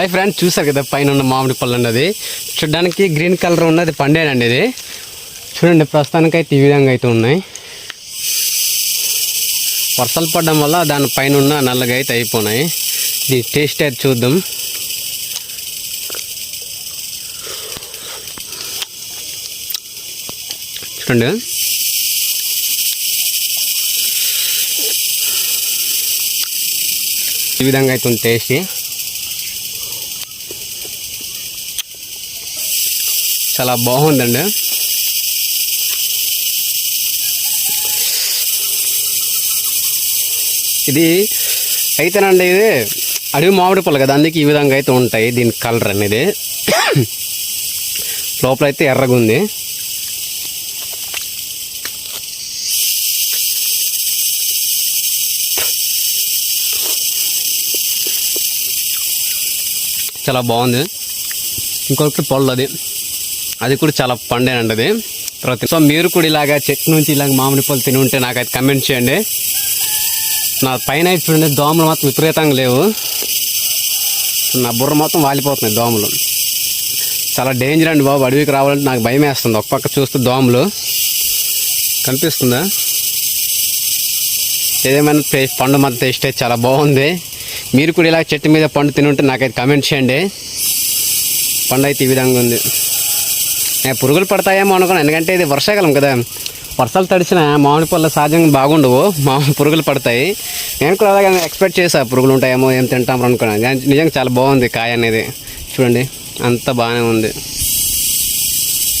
Hi friends చూసారు కదా పైన ఉన్న మామిడి పళ్ళు అన్నది. చూడడానికి గ్రీన్ కలర్ ఉన్నది పండేనండి ఇది. చూడండి ప్రస్తుతానికైతే ఈ విధంగా అయితే ఉన్నాయి. వర్షాలు పడడం వల్ల దాని పైన ఉన్న నల్లగా అయితే అయిపోయినాయి దీని టేస్ట్ అయితే చూద్దాం. చూడండి. ఈ విధంగా అయితే ఉంది టేస్ట్. చాలా బాగుందండి. ఇది అయితేనండి ఇది అడవి మామిడి పళ్ళు కదా అందుకే ఈ విధంగా అయితే ఉంటాయి దీని కలర్ అనేది. లోపల అయితే ఎర్రగా ఉంది చాలా బాగుంది. ఇంకొకటి పళ్ళు అది. అది కూడా చాలా పండేనండి అది తర్వాత సో మీరు కూడా ఇలాగా చెట్టు నుంచి ఇలాగ మామిడి పళ్ళు తిని ఉంటే నాకైతే కమెంట్ చేయండి. నా పైన చూడండి దోమలు మాత్రం విపరీతంగా లేవు. నా బుర్ర మొత్తం వాలిపోతున్నాయి దోమలు. చాలా డేంజర్ అండి బాబు అడవికి రావాలంటే నాకు భయం వేస్తుంది. ఒక పక్క చూస్తే దోమలు. కనిపిస్తుందా? ఏదేమైనా టేస్ట్ పండు మాత్రం టేస్ట్ చాలా బాగుంది. మీరు కూడా ఇలా చెట్టు మీద పండు తిని ఉంటే నాకైతే కమెంట్ చేయండి. పండు అయితే ఈ విధంగా ఉంది. పురుగులు పడతాయేమో అనుకున్నాను ఎందుకంటే ఇది వర్షాకాలం కదా. వర్షాలు తడిచిన మామిడి పళ్ళు సహజంగా బాగుండవు మామిడి పురుగులు పడతాయి. నేను కూడా అలాగే ఎక్స్పెక్ట్ చేశాను పురుగులు ఉంటాయేమో ఏం తింటాం అనుకున్నాను నిజంగా చాలా బాగుంది కాయ అనేది. చూడండి అంత బాగానే ఉంది.